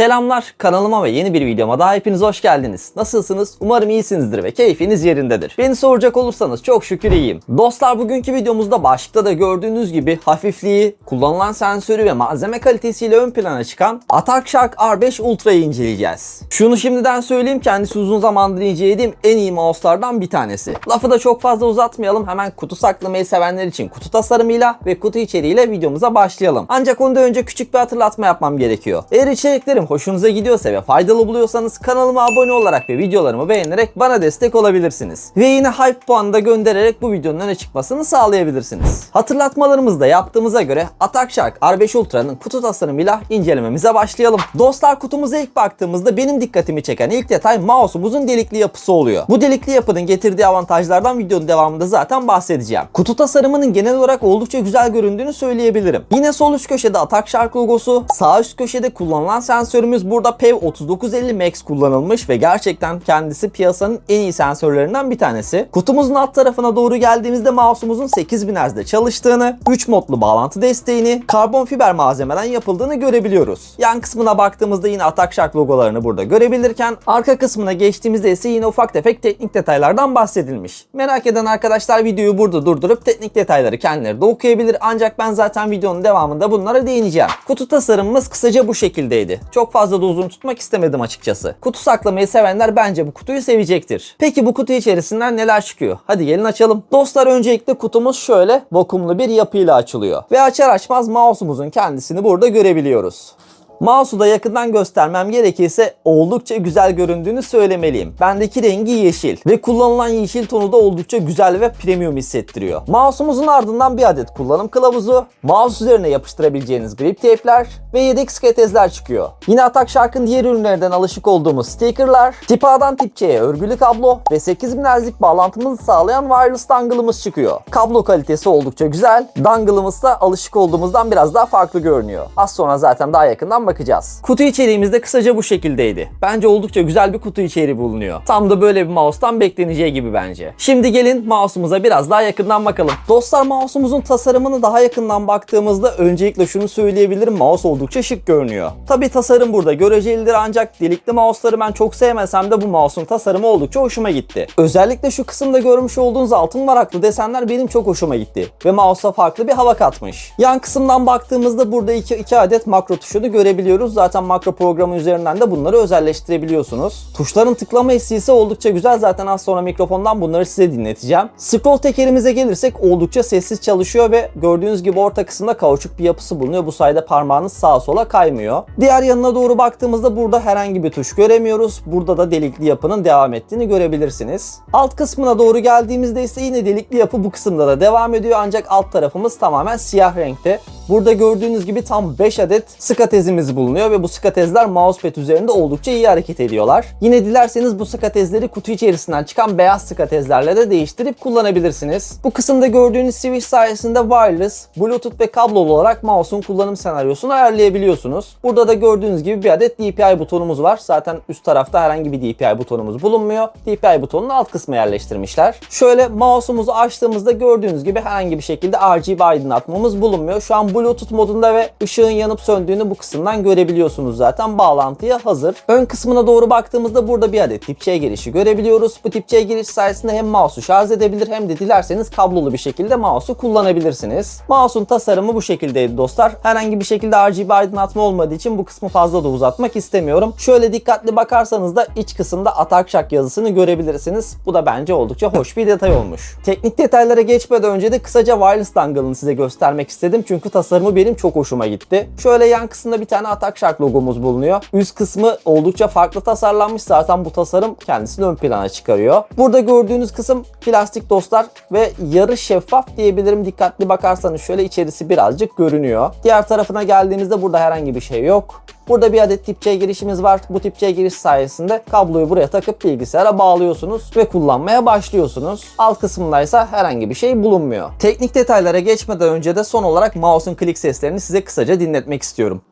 Selamlar kanalıma ve yeni bir videoma daha hepiniz hoş geldiniz. Nasılsınız? Umarım iyisinizdir ve keyfiniz yerindedir. Beni soracak olursanız çok şükür iyiyim. Dostlar bugünkü videomuzda başlıkta da gördüğünüz gibi hafifliği, kullanılan sensörü ve malzeme kalitesiyle ön plana çıkan Atak Shark R5 Ultra'yı inceleyeceğiz. Şunu şimdiden söyleyeyim kendisi uzun zamandır incelediğim en iyi mouse'lardan bir tanesi. Lafı da çok fazla uzatmayalım hemen kutu saklamayı sevenler için kutu tasarımıyla ve kutu içeriğiyle videomuza başlayalım. Ancak ondan önce küçük bir hatırlatma yapmam gerekiyor. Eğer içeriklerim hoşunuza gidiyorsa ve faydalı buluyorsanız kanalıma abone olarak ve videolarımı beğenerek bana destek olabilirsiniz. Ve yine hype puanı da göndererek bu videonun öne çıkmasını sağlayabilirsiniz. Hatırlatmalarımızı da yaptığımıza göre Atak Shark R5 Ultra'nın kutu tasarımıyla incelememize başlayalım. Dostlar kutumuza ilk baktığımızda benim dikkatimi çeken ilk detay mouse'umuzun delikli yapısı oluyor. Bu delikli yapının getirdiği avantajlardan videonun devamında zaten bahsedeceğim. Kutu tasarımının genel olarak oldukça güzel göründüğünü söyleyebilirim. Yine sol üst köşede Atak Shark logosu, sağ üst köşede kullanılan sensörümüz burada PEV 3950 Max kullanılmış ve gerçekten kendisi piyasanın en iyi sensörlerinden bir tanesi. Kutumuzun alt tarafına doğru geldiğimizde mouse'umuzun 8000 Hz'de çalıştığını, 3 modlu bağlantı desteğini, karbon fiber malzemeden yapıldığını görebiliyoruz. Yan kısmına baktığımızda yine Atak logolarını burada görebilirken arka kısmına geçtiğimizde ise yine ufak tefek teknik detaylardan bahsedilmiş. Merak eden arkadaşlar videoyu burada durdurup teknik detayları kendileri de okuyabilir ancak ben zaten videonun devamında bunlara değineceğim. Kutu tasarımımız kısaca bu şekildeydi. Çok fazla da uzun tutmak istemedim açıkçası. Kutu saklamayı sevenler bence bu kutuyu sevecektir. Peki bu kutu içerisinden neler çıkıyor? Hadi gelin açalım. Dostlar öncelikle kutumuz şöyle vakumlu bir yapıyla açılıyor. Ve açar açmaz mouse'umuzun kendisini burada görebiliyoruz. Mouse'u da yakından göstermem gerekirse oldukça güzel göründüğünü söylemeliyim. Bendeki rengi yeşil ve kullanılan yeşil tonu da oldukça güzel ve premium hissettiriyor. Mouse'umuzun ardından bir adet kullanım kılavuzu, mouse üzerine yapıştırabileceğiniz grip tape'ler ve yedek sketezler çıkıyor. Yine Atak Shark'ın diğer ürünlerinden alışık olduğumuz stickerlar, tip A'dan tip C'ye örgülü kablo ve 8000 Hz'lik bağlantımızı sağlayan wireless dongle'ımız çıkıyor. Kablo kalitesi oldukça güzel. Dongle'ımız da alışık olduğumuzdan biraz daha farklı görünüyor. Az sonra zaten daha yakından bakacağız. Kutu içeriğimiz de kısaca bu şekildeydi. Bence oldukça güzel bir kutu içeriği bulunuyor. Tam da böyle bir mouse'tan bekleneceği gibi bence. Şimdi gelin mouse'umuza biraz daha yakından bakalım. Dostlar mouse'umuzun tasarımını daha yakından baktığımızda öncelikle şunu söyleyebilirim. Mouse oldukça şık görünüyor. Tabi tasarım burada görecelidir ancak delikli mouse'ları ben çok sevmesem de bu mouse'un tasarımı oldukça hoşuma gitti. Özellikle şu kısımda görmüş olduğunuz altın varaklı desenler benim çok hoşuma gitti. Ve mouse'a farklı bir hava katmış. Yan kısımdan baktığımızda burada iki, iki adet makro tuşunu görebiliyoruz. Zaten makro programı üzerinden de bunları özelleştirebiliyorsunuz. Tuşların tıklama hissi ise oldukça güzel. Zaten az sonra mikrofondan bunları size dinleteceğim. Scroll tekerimize gelirsek oldukça sessiz çalışıyor ve gördüğünüz gibi orta kısımda kauçuk bir yapısı bulunuyor. Bu sayede parmağınız sağa sola kaymıyor. Diğer yanına doğru baktığımızda burada herhangi bir tuş göremiyoruz. Burada da delikli yapının devam ettiğini görebilirsiniz. Alt kısmına doğru geldiğimizde ise yine delikli yapı bu kısımda da devam ediyor ancak alt tarafımız tamamen siyah renkte. Burada gördüğünüz gibi tam 5 adet skatezimiz bulunuyor ve bu skatezler mousepad üzerinde oldukça iyi hareket ediyorlar. Yine dilerseniz bu skatezleri kutu içerisinden çıkan beyaz skatezlerle de değiştirip kullanabilirsiniz. Bu kısımda gördüğünüz switch sayesinde wireless, bluetooth ve kablolu olarak mouse'un kullanım senaryosunu ayarlayabiliyorsunuz. Burada da gördüğünüz gibi bir adet DPI butonumuz var. Zaten üst tarafta herhangi bir DPI butonumuz bulunmuyor. DPI butonunu alt kısma yerleştirmişler. Şöyle mouse'umuzu açtığımızda gördüğünüz gibi herhangi bir şekilde RGB aydınlatmamız bulunmuyor. Şu an Bluetooth modunda ve ışığın yanıp söndüğünü bu kısımdan görebiliyorsunuz zaten. Bağlantıya hazır. Ön kısmına doğru baktığımızda burada bir adet tip C girişi görebiliyoruz. Bu tip C giriş sayesinde hem mouse'u şarj edebilir hem de dilerseniz kablolu bir şekilde mouse'u kullanabilirsiniz. Mouse'un tasarımı bu şekildeydi dostlar. Herhangi bir şekilde RGB aydınlatma olmadığı için bu kısmı fazla da uzatmak istemiyorum. Şöyle dikkatli bakarsanız da iç kısımda Atak Shark yazısını görebilirsiniz. Bu da bence oldukça hoş bir detay olmuş. Teknik detaylara geçmeden önce de kısaca wireless dongle'ını size göstermek istedim. Çünkü tasarımı benim çok hoşuma gitti. Şöyle yan kısımda bir tane Atak Shark logomuz bulunuyor. Üst kısmı oldukça farklı tasarlanmış. Zaten bu tasarım kendisini ön plana çıkarıyor. Burada gördüğünüz kısım plastik dostlar ve yarı şeffaf diyebilirim. Dikkatli bakarsanız şöyle içerisi birazcık görünüyor. Diğer tarafına geldiğimizde burada herhangi bir şey yok. Burada bir adet tip C girişimiz var. Bu tip C giriş sayesinde kabloyu buraya takıp bilgisayara bağlıyorsunuz ve kullanmaya başlıyorsunuz. Alt kısmında ise herhangi bir şey bulunmuyor. Teknik detaylara geçmeden önce de son olarak mouse'un klik seslerini size kısaca dinletmek istiyorum.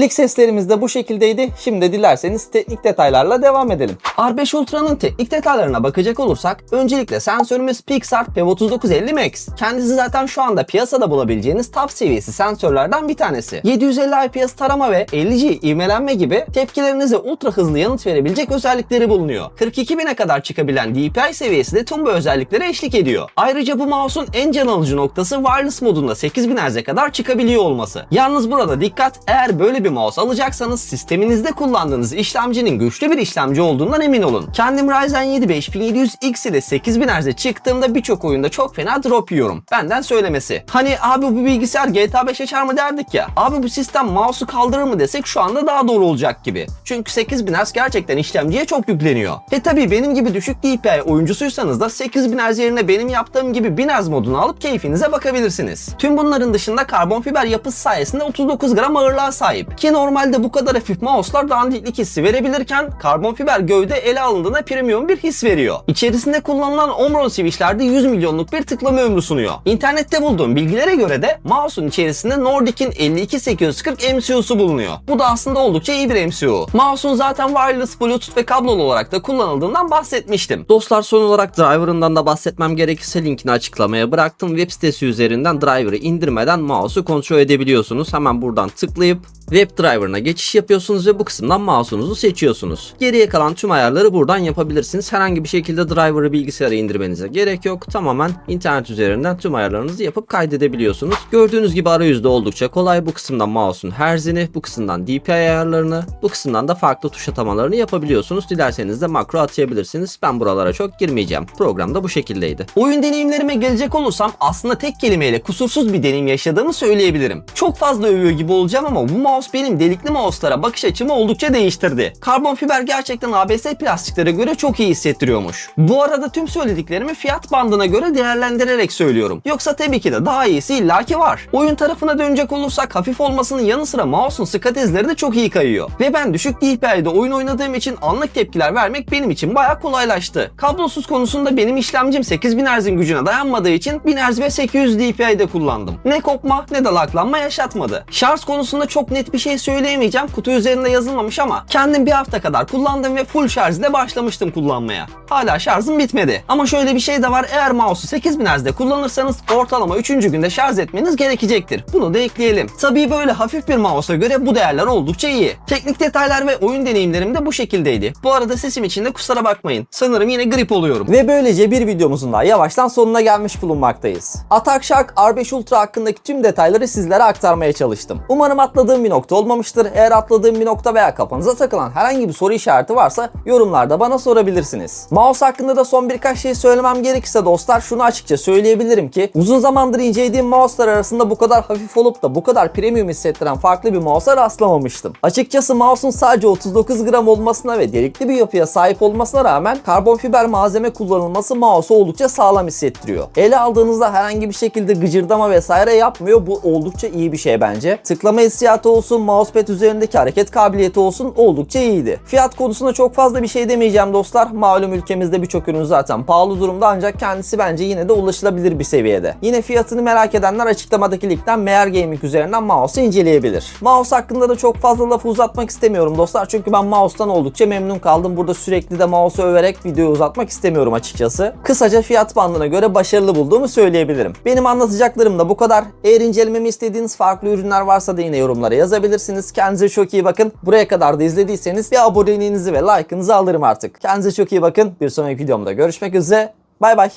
Klik seslerimiz de bu şekildeydi. Şimdi dilerseniz teknik detaylarla devam edelim. R5 Ultra'nın teknik detaylarına bakacak olursak öncelikle sensörümüz Pixar P3950 Max. Kendisi zaten şu anda piyasada bulabileceğiniz top seviyesi sensörlerden bir tanesi. 750 IPS tarama ve 50G ivmelenme gibi tepkilerinize ultra hızlı yanıt verebilecek özellikleri bulunuyor. 42.000'e kadar çıkabilen DPI seviyesi de tüm bu özelliklere eşlik ediyor. Ayrıca bu mouse'un en can alıcı noktası wireless modunda 8000 Hz'e kadar çıkabiliyor olması. Yalnız burada dikkat eğer böyle bir mouse alacaksanız sisteminizde kullandığınız işlemcinin güçlü bir işlemci olduğundan emin olun. Kendim Ryzen 7 5700X ile 8000 Hz'e çıktığımda birçok oyunda çok fena drop yiyorum. Benden söylemesi. Hani abi bu bilgisayar GTA 5 açar mı derdik ya. Abi bu sistem mouse'u kaldırır mı desek şu anda daha doğru olacak gibi. Çünkü 8000 Hz gerçekten işlemciye çok yükleniyor. E tabi benim gibi düşük DPI oyuncusuysanız da 8000 Hz yerine benim yaptığım gibi 1000 Hz modunu alıp keyfinize bakabilirsiniz. Tüm bunların dışında karbon fiber yapısı sayesinde 39 gram ağırlığa sahip. Ki normalde bu kadar hafif mouse'lar dandiklik hissi verebilirken karbon fiber gövde ele alındığında premium bir his veriyor. İçerisinde kullanılan Omron switchlerde 100 milyonluk bir tıklama ömrü sunuyor. İnternette bulduğum bilgilere göre de mouse'un içerisinde Nordic'in 52840 MCU'su bulunuyor. Bu da aslında oldukça iyi bir MCU. Mouse'un zaten wireless, bluetooth ve kablolu olarak da kullanıldığından bahsetmiştim. Dostlar son olarak driver'ından da bahsetmem gerekirse linkini açıklamaya bıraktım. Web sitesi üzerinden driver'ı indirmeden mouse'u kontrol edebiliyorsunuz. Hemen buradan tıklayıp Web driver'ına geçiş yapıyorsunuz ve bu kısımdan mouse'unuzu seçiyorsunuz. Geriye kalan tüm ayarları buradan yapabilirsiniz. Herhangi bir şekilde driver'ı bilgisayara indirmenize gerek yok. Tamamen internet üzerinden tüm ayarlarınızı yapıp kaydedebiliyorsunuz. Gördüğünüz gibi arayüzde oldukça kolay. Bu kısımdan mouse'un herzini, bu kısımdan DPI ayarlarını, bu kısımdan da farklı tuş atamalarını yapabiliyorsunuz. Dilerseniz de makro atayabilirsiniz. Ben buralara çok girmeyeceğim. Program da bu şekildeydi. Oyun deneyimlerime gelecek olursam aslında tek kelimeyle kusursuz bir deneyim yaşadığımı söyleyebilirim. Çok fazla övüyor gibi olacağım ama bu mouse benim delikli mouse'lara bakış açımı oldukça değiştirdi. Karbon fiber gerçekten ABS plastiklere göre çok iyi hissettiriyormuş. Bu arada tüm söylediklerimi fiyat bandına göre değerlendirerek söylüyorum. Yoksa tabii ki de daha iyisi illaki var. Oyun tarafına dönecek olursak hafif olmasının yanı sıra mouse'un skat izleri de çok iyi kayıyor. Ve ben düşük DPI'de oyun oynadığım için anlık tepkiler vermek benim için bayağı kolaylaştı. Kablosuz konusunda benim işlemcim 8000 Hz'in gücüne dayanmadığı için 1000 Hz ve 800 DPI'de kullandım. Ne kopma ne de laklanma yaşatmadı. Şarj konusunda çok net bir şey söyleyemeyeceğim. Kutu üzerinde yazılmamış ama kendim bir hafta kadar kullandım ve full şarj ile başlamıştım kullanmaya. Hala şarjım bitmedi. Ama şöyle bir şey de var. Eğer mouse'u 8000 Hz'de kullanırsanız ortalama 3. günde şarj etmeniz gerekecektir. Bunu da ekleyelim. Tabii böyle hafif bir mouse'a göre bu değerler oldukça iyi. Teknik detaylar ve oyun deneyimlerim de bu şekildeydi. Bu arada sesim için de kusura bakmayın. Sanırım yine grip oluyorum. Ve böylece bir videomuzun daha yavaştan sonuna gelmiş bulunmaktayız. Atak Shark R5 Ultra hakkındaki tüm detayları sizlere aktarmaya çalıştım. Umarım atladığım bir nokta olmamıştır. Eğer atladığım bir nokta veya kafanıza takılan herhangi bir soru işareti varsa yorumlarda bana sorabilirsiniz. Mouse hakkında da son birkaç şey söylemem gerekirse dostlar şunu açıkça söyleyebilirim ki uzun zamandır incelediğim mouse'lar arasında bu kadar hafif olup da bu kadar premium hissettiren farklı bir mouse'a rastlamamıştım. Açıkçası mouse'un sadece 39 gram olmasına ve delikli bir yapıya sahip olmasına rağmen karbon fiber malzeme kullanılması mouse'u oldukça sağlam hissettiriyor. Ele aldığınızda herhangi bir şekilde gıcırdama vesaire yapmıyor. Bu oldukça iyi bir şey bence. Tıklama hissiyatı olsun, mousepad üzerindeki hareket kabiliyeti olsun oldukça iyiydi. Fiyat konusunda çok fazla bir şey demeyeceğim dostlar. Malum ülkemizde birçok ürün zaten pahalı durumda ancak kendisi bence yine de ulaşılabilir bir seviyede. Yine fiyatını merak edenler açıklamadaki linkten Meyer Gaming üzerinden mouse'u inceleyebilir. Mouse hakkında da çok fazla lafı uzatmak istemiyorum dostlar çünkü ben mouse'tan oldukça memnun kaldım. Burada sürekli de mouse'u överek videoyu uzatmak istemiyorum açıkçası. Kısaca fiyat bandına göre başarılı bulduğumu söyleyebilirim. Benim anlatacaklarım da bu kadar. Eğer incelememi istediğiniz farklı ürünler varsa da yine yorumlara yazabilirsiniz. Kendinize çok iyi bakın. Buraya kadar da izlediyseniz bir aboneliğinizi ve like'ınızı alırım artık. Kendinize çok iyi bakın. Bir sonraki videomda görüşmek üzere. Bay bay.